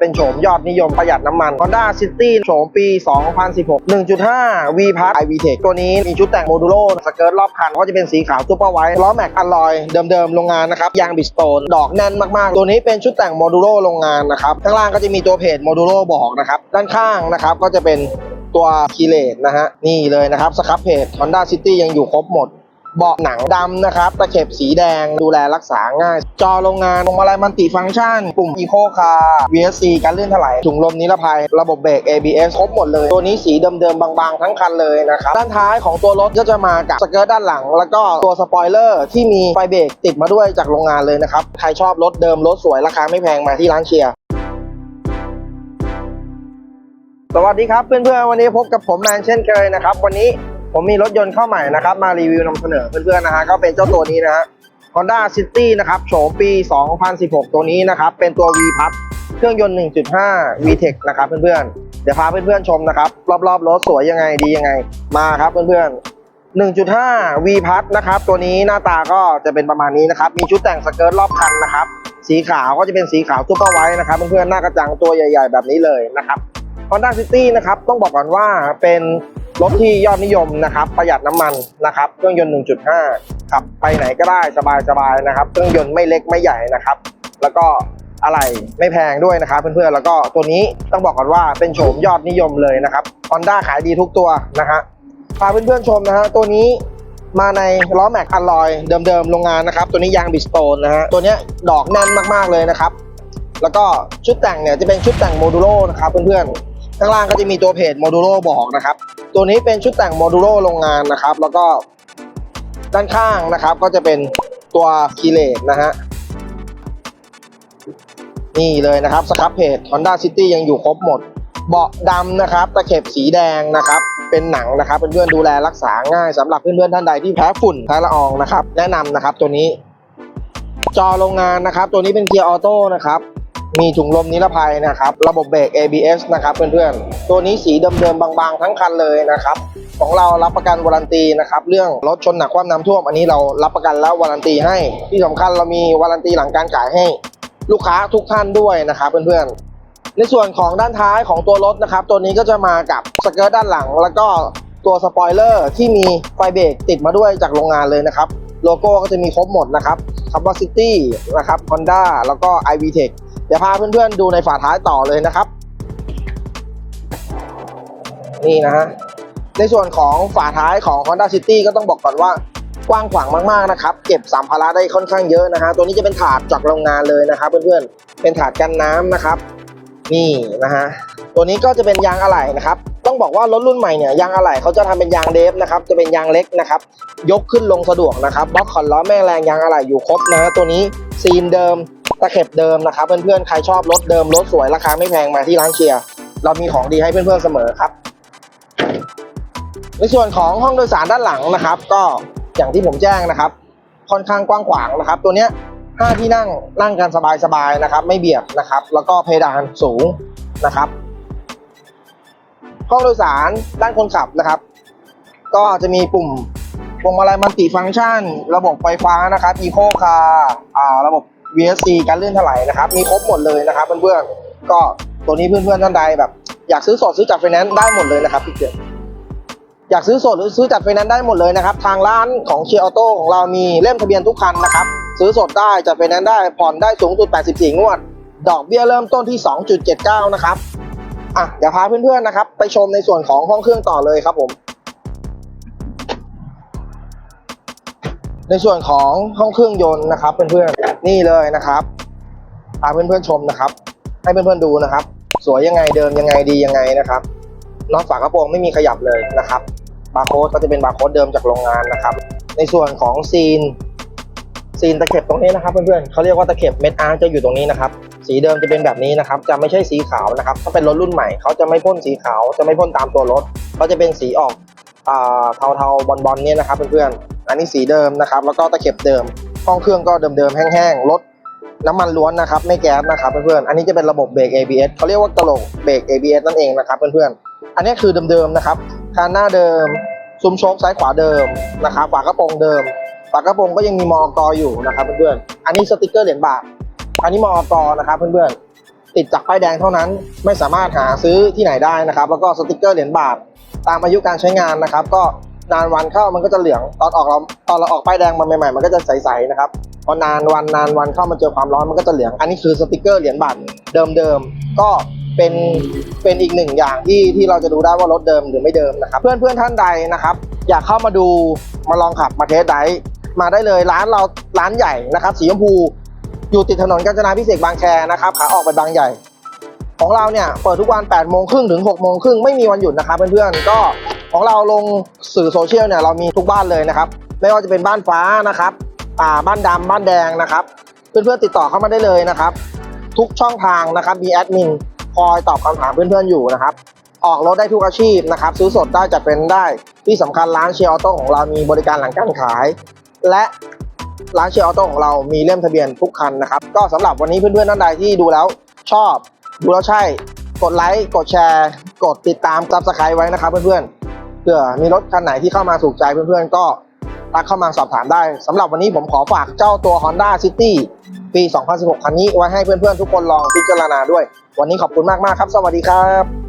เป็นโฉมยอดนิยมประหยัดน้ำมัน Honda City โฉมปี 2016 1.5 V Plus i VTEC ตัวนี้มีชุดแต่งโมดูโลสเกิร์ตรอบคันก็จะเป็นสีขาวซูเปอร์ไวท์ล้อแม็กอลลอยเดิมๆโรงงานนะครับยางบิสโตน ดอกแน่นมากๆ ตัวนี้เป็นชุดแต่งโมดูโลโรงงานนะครับข้างล่างก็จะมีตัวเพจโมดูโลบอกนะครับด้านข้างนะครับก็จะเป็นตัวคีเลตนะฮะนี่เลยนะครับสครับเพจ Honda City ยังอยู่ครบหมด เบาะหนังดำนะครับ ตะเข็บสีแดงดูแลรักษาง่าย จอโรงงานพวงมาลัยมัลติฟังก์ชัน ปุ่ม Eco Car VSC การเลื่อนถลายถุงลมนิรภัย ระบบเบรก ABS ครบหมดเลย ตัวนี้สีเดิมๆบางๆ ทั้งคันเลยนะครับ ด้านท้ายของตัวรถก็จะมากับสเกิร์ตด้านหลัง แล้วก็ตัวสปอยเลอร์ที่มีไฟเบรกติดมาด้วยจากโรงงานเลยนะครับใครชอบรถเดิมรถสวยราคาไม่แพงมาที่ร้านเชียร์สวัสดีครับเพื่อนๆวันนี้พบกับผมแมนเช่นเคยนะครับ วันนี้ ผมมีรถยนต์เข้าใหม่นะครับ มารีวิวนำเสนอเพื่อนๆนะฮะก็เป็นเจ้าตัวนี้นะฮะ Honda City นะครับโฉมปี 2016 ตัวนี้นะครับ เป็นตัว V พับเครื่องยนต์ 1.5 VTEC นะครับเพื่อนๆ เดี๋ยวพาเพื่อนๆชมนะครับ รอบๆรถสวยยังไงดียังไงมาครับเพื่อนๆ1.5 V พัทนะครับ ตัวนี้หน้าตาก็จะเป็นประมาณนี้นะครับ มีชุดแต่งสเกิร์ตรอบคันนะครับ สีขาวก็จะเป็นสีขาวซุปเปอร์ไวท์นะครับเพื่อนๆหน้ากระจังตัวใหญ่ ๆ แบบนี้เลยนะครับ Honda City นะครับ ต้องบอกก่อนว่าเป็น รถที่ยอดนิยมนะครับ ประหยัดน้ำมันนะครับเครื่องยนต์ 1.5 ขับไปไหนก็ได้สบายๆนะครับ เครื่องยนต์ไม่เล็กไม่ใหญ่นะครับ แล้วก็อะไรไม่แพงด้วยนะครับ เพื่อนๆแล้วก็ตัวนี้ต้องบอกก่อนว่าเป็นโฉมยอดนิยมเลยนะครับ Honda ขายดีทุกตัวนะฮะพาเพื่อนๆชมนะฮะตัวนี้มาในล้อแม็กอลลอยเดิมๆโรงงานนะครับ ตัวนี้ยางบิสโตนนะฮะตัวเนี้ยดอกแน่นมากๆเลยนะครับ แล้วก็ชุดแต่งเนี่ยจะเป็นชุดแต่งโมดูโลนะครับเพื่อนๆ ข้างล่างก็จะมีตัวเพจโมดูโลบอกนะครับ ตัวนี้เป็นชุดแต่งโมดูโลโรงงานนะครับ แล้วก็ด้านข้างนะครับ ก็จะเป็นตัวคีเลตนะฮะนี่เลยนะครับสครับเพจ Honda City ยังอยู่ครบหมด เบาะดำนะครับ ตะเข็บสีแดงนะครับ เป็นหนังนะครับเพื่อนๆดูแลรักษาง่ายสำหรับเพื่อนๆท่านใดที่แพ้ฝุ่นแพ้ละอองนะครับ แนะนำนะครับตัวนี้ จอโรงงานนะครับ ตัวนี้เป็นเกียร์ออโต้นะครับ มีถุงลมนิรภัยนะครับ ระบบเบรก ABS นะครับเพื่อนๆ ตัวนี้สีเดิมๆบางๆ ทั้งคันเลยนะครับ ของเรารับประกันวารันตีนะครับ เรื่องรถชนหนักความน้ำท่วม อันนี้เรารับประกันแล้ววารันตีให้ ที่สำคัญเรามีวารันตีหลังการขายให้ ลูกค้าทุกท่านด้วยนะครับเพื่อนๆ ในส่วนของด้านท้ายของตัวรถนะครับ ตัวนี้ก็จะมากับสเกิร์ตด้านหลัง แล้วก็ตัวสปอยเลอร์ที่มีไฟเบรกติดมาด้วยจากโรงงานเลยนะครับ โลโก้ก็จะมีครบหมดนะครับคำว่า City นะครับ Honda แล้วก็ iVTEC เดี๋ยวพาเพื่อนๆดูในฝาท้ายต่อเลยนะครับ นี่นะฮะในส่วนของฝาท้ายของ Honda City ก็ต้องบอกก่อนว่ากว้างขวางมากๆนะครับ เก็บสัมภาระได้ค่อนข้างเยอะนะฮะตัวนี้จะเป็นถาดจากโรงงานเลยนะครับ เพื่อนๆเป็นถาดกันน้ำนะครับ นี่นะฮะตัวนี้ก็จะเป็นยางอะไหล่นะครับ ต้องบอกว่ารถรุ่นใหม่เนี่ยยางอะไหล่เขาจะทำเป็นยางเดฟนะครับ จะเป็นยางเล็กนะครับ ยกขึ้นลงสะดวกนะครับบล็อกคอนล้อแม่แรงยางอะไหล่อยู่ครบนะฮะตัวนี้ซีนเดิม ตะเข็บเดิมนะครับเพื่อนๆ ใครชอบรถเดิมรถสวยราคาไม่แพงมาที่ร้านเชียร์เรามีของดีให้เพื่อนๆเสมอครับ ในส่วนของห้องโดยสารด้านหลังนะครับ ก็อย่างที่ผมแจ้งนะครับ ค่อนข้างกว้างขวางนะครับ ตัวเนี้ยห้าที่นั่งนั่งกันสบายๆนะครับ ไม่เบียดนะครับ แล้วก็เพดานสูงนะครับห้องโดยสารด้านคนขับนะครับ ก็จะมีปุ่มพวงมาลัยมัลติฟังก์ชัน ระบบไฟฟ้านะครับ Eco Car อ่าระบบ VSC การเลื่อนถลายนะครับมีครบหมดเลยนะครับเพื่อนๆก็ตัวนี้เพื่อนๆท่านใดแบบ อยากซื้อสดซื้อจัดไฟแนนซ์ได้หมดเลยนะครับพี่เกียรติอยากซื้อสดหรือซื้อจัดไฟแนนซ์ได้หมดเลยนะครับ ทางร้านของเชียร์ออโต้ของเรามีเล่มทะเบียนทุกคันนะครับ ซื้อสดได้จัดไฟแนนซ์ได้ผ่อนได้สูงสุด 84 งวด ดอกเบี้ยเริ่มต้นที่ 2.79 นะครับอะเดี๋ยวพาเพื่อนๆนะครับ ไปชมในส่วนของห้องเครื่องต่อเลยครับผม ในส่วนของห้องเครื่องยนต์นะครับ เพื่อนๆนี่เลยนะครับพาเพื่อนๆชมนะครับ ให้เพื่อนๆดูนะครับ สวยยังไงเดิมยังไงดียังไงนะครับน็อตฝากระโปรงไม่มีขยับเลยนะครับบาร์โค้ดก็จะเป็นบาร์โค้ดเดิมจากโรงงานนะครับ ในส่วนของซีนซีนตะเข็บตรงนี้นะครับเพื่อนๆเขาเรียกว่าตะเข็บเม็ดอาร์จะอยู่ตรงนี้นะครับ สีเดิมจะเป็นแบบนี้นะครับ จะไม่ใช่สีขาวนะครับถ้าเป็นรถรุ่นใหม่เขาจะไม่พ่นสีขาว จะไม่พ่นตามตัวรถเขาจะเป็นสีออกอ่าเทาๆบอลๆเนี่ยนะครับเพื่อนๆ อันนี้สีเดิมนะครับ แล้วก็ตะเข็บเดิม ห้องเครื่องก็เดิมๆแห้งๆรถน้ำมันล้วนนะครับ ไม่แก๊สนะครับเพื่อนๆ อันนี้จะเป็นระบบเบรก ABS เขาเรียกว่ากระโหลกเบรก ABS นั่นเองนะครับเพื่อนๆ อันนี้คือเดิมๆนะครับคานหน้าเดิม ซุ้มโชคซ้ายขวาเดิมนะครับฝากระโปรงเดิม ฝากระโปรงก็ยังมีมอกออยู่นะครับเพื่อนๆ อันนี้สติกเกอร์เหรียญบาท อันนี้มอกนะครับเพื่อนๆ ติดจากป้ายแดงเท่านั้น ไม่สามารถหาซื้อที่ไหนได้นะครับ แล้วก็สติกเกอร์เหรียญบาท ตามอายุการใช้งานนะครับ ก็ นานวันเข้ามันก็จะเหลืองตอนออกเราตอนเราออกป้ายแดงมาใหม่ๆมันก็จะใสๆนะครับพอนานวันนานวันเข้ามาเจอความร้อนมันก็จะเหลือง อันนี้คือสติกเกอร์เหรียญบาทเดิมๆก็เป็นเป็นอีกหนึ่งอย่างที่ที่เราจะดูได้ว่ารถเดิมหรือไม่เดิมนะครับ เพื่อนเพื่อนๆท่านใดนะครับ อยากเข้ามาดูมาลองขับมาเทสไดฟ์มาได้เลยร้านเราร้านใหญ่นะครับ สีชมพูอยู่ติดถนนกาญจนาพิเศษกบางแคนะครับขาออกไปบางใหญ่ ของเราเนี่ยเปิดทุกวัน8โมงครึ่งถึง6โมงครึ่งไม่มีวันหยุดนะครับเพื่อนๆก็ ของเราลงสื่อโซเชียลเนี่ยเรามีทุกบ้านเลยนะครับ ไม่ว่าจะเป็นบ้านฟ้านะครับอ่าบ้านดำบ้านแดงนะครับ เพื่อนๆติดต่อเข้ามาได้เลยนะครับ ทุกช่องทางนะครับมีแอดมินคอยตอบคำถามเพื่อนๆอยู่นะครับ ออกรถได้ทุกอาชีพนะครับ ซื้อสดได้จัดเป็นได้ ที่สำคัญร้านเชียร์ออโต้ของเรามีบริการหลังการขาย และร้านเชียร์ออโต้ของเรามีเล่มทะเบียนทุกคันนะครับ ก็สำหรับวันนี้เพื่อนๆท่านใดที่ดูแล้วชอบดูแล้วใช่ กดไลค์กดแชร์ กดติดตามซับสไครต์ไว้นะครับเพื่อนๆ ผื่อมีรถคันไหนที่เข้ามาถูกใจเพื่อนๆก็ทักเข้ามาสอบถามได้สำหรับวันนี้ผมขอฝากเจ้าตัว Honda City ปี 2016 คันนี้ไว้ให้เพื่อนๆทุกคนลองพิจารณาด้วย วันนี้ขอบคุณมากๆครับ สวัสดีครับ